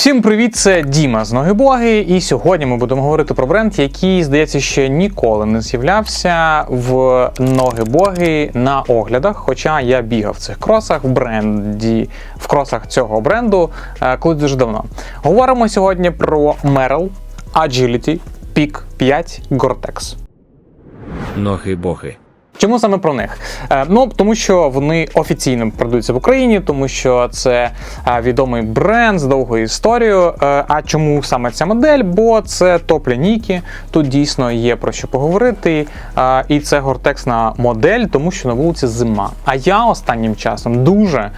Всім привіт, це Діма з Ноги Боги, і сьогодні ми будемо говорити про бренд, який, здається, ще ніколи не з'являвся в Ноги Боги на оглядах. Хоча я бігав в цих кросах в бренді, в кросах цього бренду е, колись дуже давно. Говоримо сьогодні про Merrell Agility Peak 5 Gore-Tex. Ноги боги. Чому саме про них? Е, ну тому що вони офіційно продаються в Україні, тому що це е, відомий бренд з довгою історією. Е, а чому саме ця модель? Бо це топ лінійки. Тут дійсно є про що поговорити. І це гортексна модель, тому що на вулиці зима. А я останнім часом дуже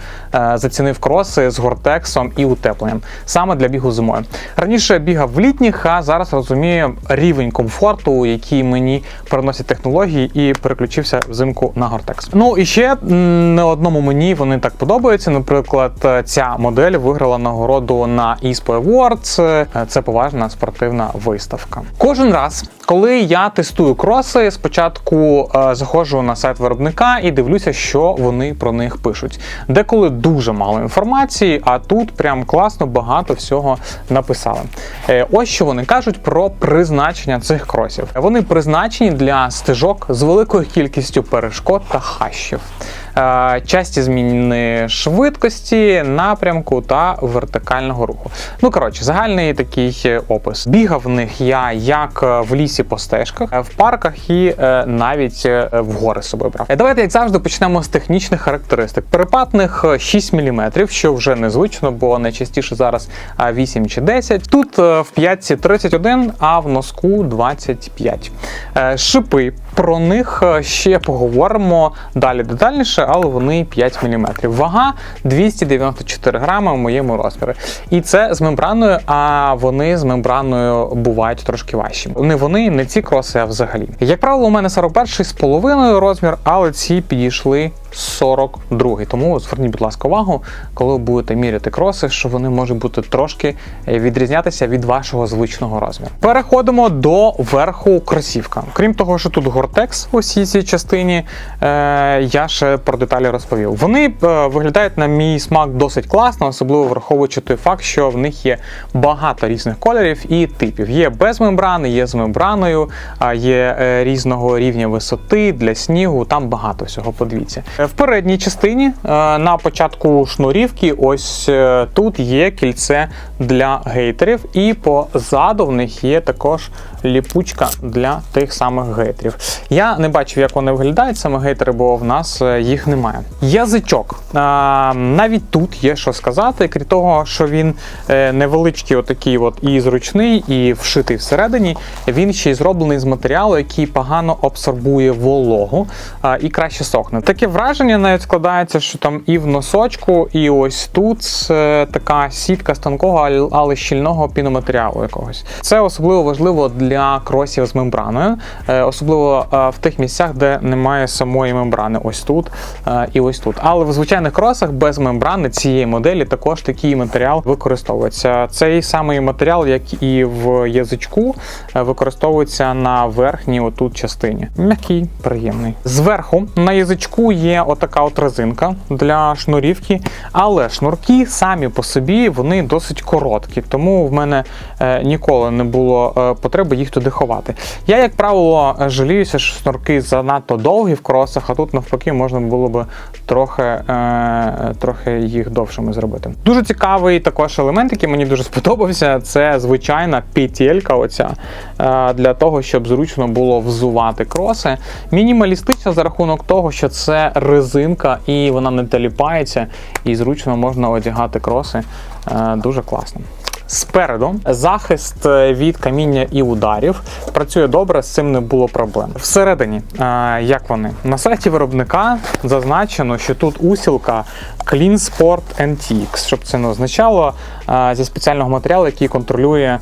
зацінив кроси з гортексом і утепленням саме для бігу зимою. Раніше бігав в літніх, а зараз розумію рівень комфорту, який мені приносять технології, і переключився взимку на Гортекс. Ну і ще не одному мені вони так подобаються. Наприклад, е, ця модель виграла нагороду на ISPO Awards. Е, Це поважна спортивна виставка. Кожен раз, коли я тестую кроси, спочатку е, заходжу на сайт виробника і дивлюся, що вони про них пишуть. Деколи дуже мало інформації, а тут прям класно багато всього написали. Ось що вони кажуть про призначення цих кросів. Вони призначені для стежок з великою кількістю перешкод та хащів. Е, Часті зміни швидкості, напрямку та вертикального руху. Ну коротше, загальний такий е, опис. Бігав в них я як е, в лісі по стежках, в парках і навіть в гори собою брав. Давайте, як завжди, почнемо з технічних характеристик. Перепадних е, 6 мм, що вже незвично, бо найчастіше зараз е, 8 чи 10. Тут в п'ятці 31, а в носку 25. Е, Шипи. Про них ще поговоримо далі детальніше, але вони 5 мм. Вага 294 грами в моєму розмірі. І це з мембраною, а вони з мембраною бувають трошки важчі. Не вони, не ці кроси, а взагалі. Як правило, у мене 41 з половиною розмір, але ці підійшли 42. Тому зверніть, будь ласка, увагу, коли ви будете міряти кроси, що вони можуть бути трошки е, відрізнятися від вашого звичного розміру. Переходимо до верху кросівка. Крім того, що тут гортекс у всій цій частині, е, я ще про деталі розповів. Вони е, виглядають на мій смак досить класно, особливо враховуючи той факт, що в них є багато різних кольорів і типів. Є без мембрани, є з мембраною, є е, різного рівня висоти для снігу. Там багато всього. Подивіться. Е, В передній частині на початку шнурівки, ось тут є кільце для гейтерів, і позаду в них є також ліпучка для тих самих гейтерів. Я не бачив, як вони виглядають, саме гейтери, бо в нас е, їх немає. Язичок. Е, Навіть тут є що сказати, крім того, що він е, невеличкий, отакий от і зручний, і вшитий всередині. Він ще й зроблений з матеріалу, який погано абсорбує вологу а, і краще сохне. Таке враження навіть складається, що там і в носочку, і ось тут е, така сітка з тонкого, ал- але щільного піноматеріалу якогось. Це особливо важливо для кросів з мембраною, е, особливо в тих місцях, де немає самої мембрани. Ось тут і ось тут. Але в звичайних кросах без мембрани цієї моделі також такий матеріал використовується. Цей самий матеріал, як і в язичку, е, використовується на верхній отут частині. М'який, приємний. Зверху на язичку є отака от резинка для шнурівки, але шнурки самі по собі вони досить короткі, тому в мене е, ніколи не було е, потреби їх туди ховати. Я, як правило, жаліюся, що шнурки занадто довгі в кросах, а тут навпаки можна було би трохи, е, трохи їх довшими зробити. Дуже цікавий також елемент, який мені дуже сподобався. Це звичайна петелька оця е, для того, щоб зручно було взувати кроси. Мінімалістична за рахунок того, що це резинка і вона не теліпається, і зручно можна одягати кроси. Е, Дуже класно. Спереду захист е, від каміння і ударів працює добре, з цим не було проблем. Всередині, е, як вони? На сайті виробника зазначено, що тут усілка Clean Sport NTX, щоб це не означало е, зі спеціального матеріалу, який контролює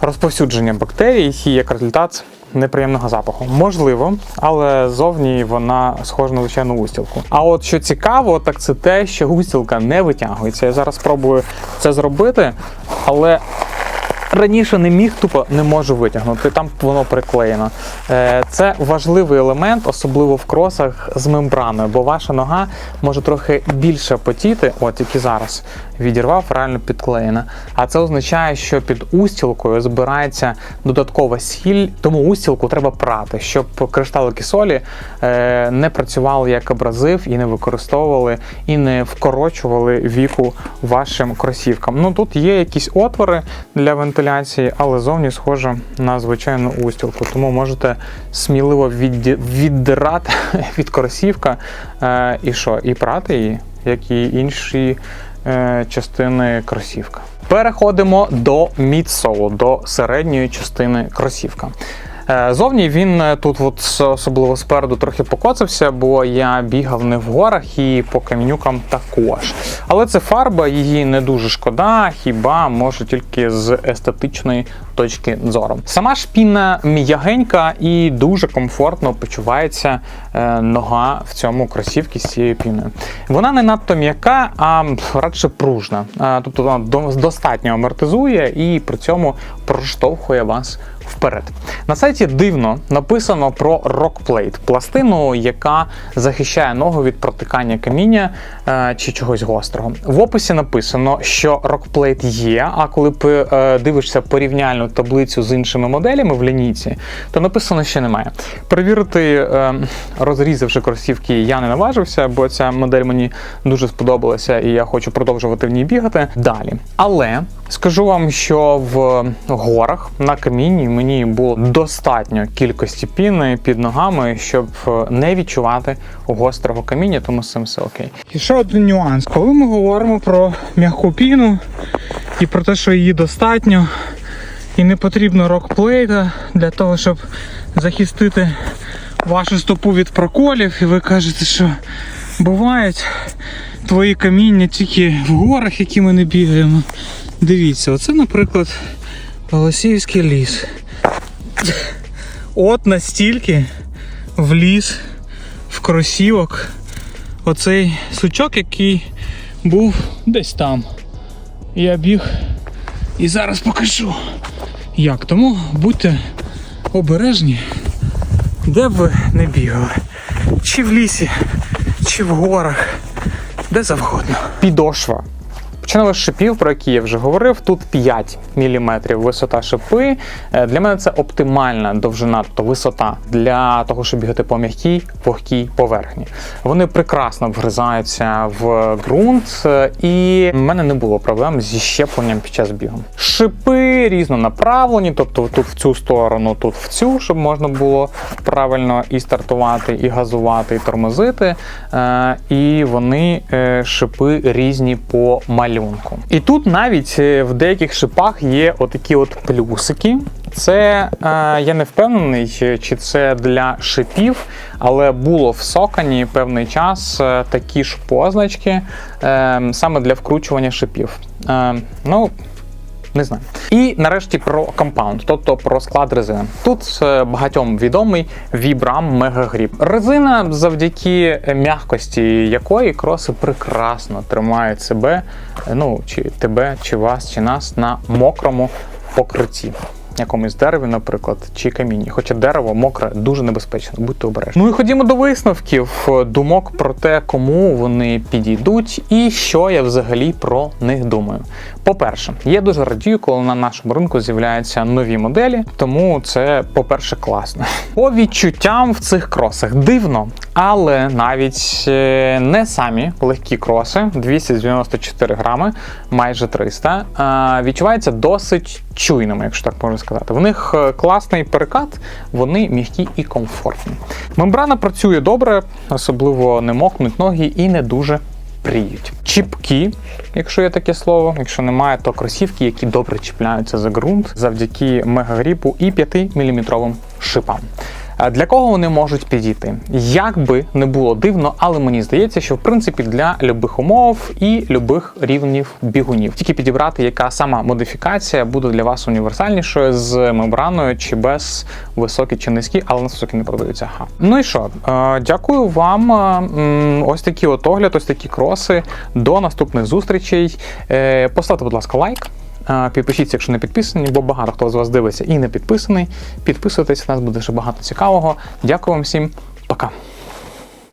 розповсюдження бактерій і як результат неприємного запаху. Можливо, але зовні вона схожа на звичайну устілку. А от що цікаво, так це те, що густілка не витягується. Я зараз спробую це зробити, але раніше не міг, тупо не можу витягнути. Там воно приклеєно. Е, Це важливий елемент, особливо в кросах з мембраною, бо ваша нога може трохи більше потіти, от як і зараз відірвав, реально підклеєна. А це означає, що під устілкою збирається додаткова сіль, тому устілку треба прати, щоб кришталики солі е, не працювали як абразив і не використовували і не вкорочували віку вашим кросівкам. Ну тут є якісь отвори для вентиляції, але зовні схоже на звичайну устілку. Тому можете сміливо віддирати від кросівка е, і що, і прати її, як і інші е, частини кросівка. Переходимо до мідсолу, до середньої частини кросівка. Е, Зовні він е, тут, от, особливо спереду, трохи покоцався, бо я бігав не в горах і по камінюкам також. Але це фарба, її не дуже шкода, хіба може тільки з естетичної точки зору. Сама шпіна м'ягенька і дуже комфортно почувається е, нога в цьому кросівці з цією піною. Вона не надто м'яка, а радше пружна. Тобто вона достатньо амортизує і при цьому проштовхує вас вперед. На сайті дивно написано про Rockplate, пластину, яка захищає ногу від протикання каміння е, чи чогось гострого. В описі написано, що Rockplate є. А коли е, дивишся порівняльну таблицю з іншими моделями в лінійці, то написано, що немає. Перевірити, е, розрізавши кросівки, я не наважився, бо ця модель мені дуже сподобалася, і я хочу продовжувати в ній бігати далі. Але скажу вам, що в горах на камінні мені було достатньо кількості піни під ногами, щоб е, не відчувати гострого каміння, тому цим все окей. І ще один нюанс. Коли ми говоримо про м'яку піну і про те, що її достатньо, і не потрібно рокплейта для того, щоб захистити вашу стопу від проколів, і ви кажете, що бувають твої каміння тільки в горах, які ми не бігаємо. Дивіться, оце, наприклад, Голосіївський ліс. От настільки вліз в кросівок оцей сучок, який був десь там. Я біг і зараз покажу. Як? Тому будьте обережні, де б ви не бігали. Чи в лісі, чи в горах, де завгодно. Підошва. Починали з шипів, про які я вже говорив. Тут 5 мм висота шипи. Е, Для мене це оптимальна довжина, тобто висота для того, щоб бігати по м'якій, вогкій поверхні. Вони прекрасно вгризаються в ґрунт, е, і в мене не було проблем зі щепленням під час бігу. Шипи різнонаправлені, тобто тут в цю сторону, тут в цю, щоб можна було правильно і стартувати, і газувати, і тормозити. Е, І вони шипи різні по малюнку. І тут навіть е, в деяких шипах є отакі от плюсики. Це е, я не впевнений, е, чи це для шипів, але було в сокані певний час е, такі ж позначки е, саме для вкручування шипів. Е, ну, не знаю. І нарешті про компаунд, тобто про склад резини. Тут е, багатьом відомий Vibram Mega Grip. Резина, завдяки м'якості якої кроси прекрасно тримають себе, е, ну чи тебе, чи вас, чи нас на мокрому покритті. Якомусь дереві, наприклад, чи камінні. Хоча дерево мокре дуже небезпечно, будьте обережні. Ну і ходімо до висновків, е, думок про те, кому вони підійдуть, і що я взагалі про них думаю. По-перше, я дуже радію, коли на нашому ринку з'являються нові моделі, тому це, по-перше, класно. По відчуттям в цих кросах дивно, але навіть е, не самі легкі кроси, 294 грами, майже 300, е, відчуваються досить чуйними, якщо так можна сказати. В них е, класний перекат, вони м'які і комфортні. Мембрана працює добре, особливо не мокнуть ноги і не дуже пріють. Чіпкі, якщо є таке слово, якщо немає, то кросівки, які добре чіпляються за ґрунт завдяки мегагріпу і 5-мм шипам. Для кого вони можуть підійти? Як би не було дивно, але мені здається, що в принципі для любих умов і любих рівнів бігунів. Тільки підібрати, яка сама модифікація буде для вас універсальнішою з мембраною чи без високі чи низькі, але на високі не продаються. Ага. Ну і що? Е, Дякую вам. Е, Ось такий от огляд, ось такі кроси. До наступних зустрічей. Е, Поставте, будь ласка, лайк. Підпишіться, якщо не підписані, бо багато хто з вас дивиться і не підписаний. Підписуйтесь, у нас буде ще багато цікавого. Дякую вам всім, пока.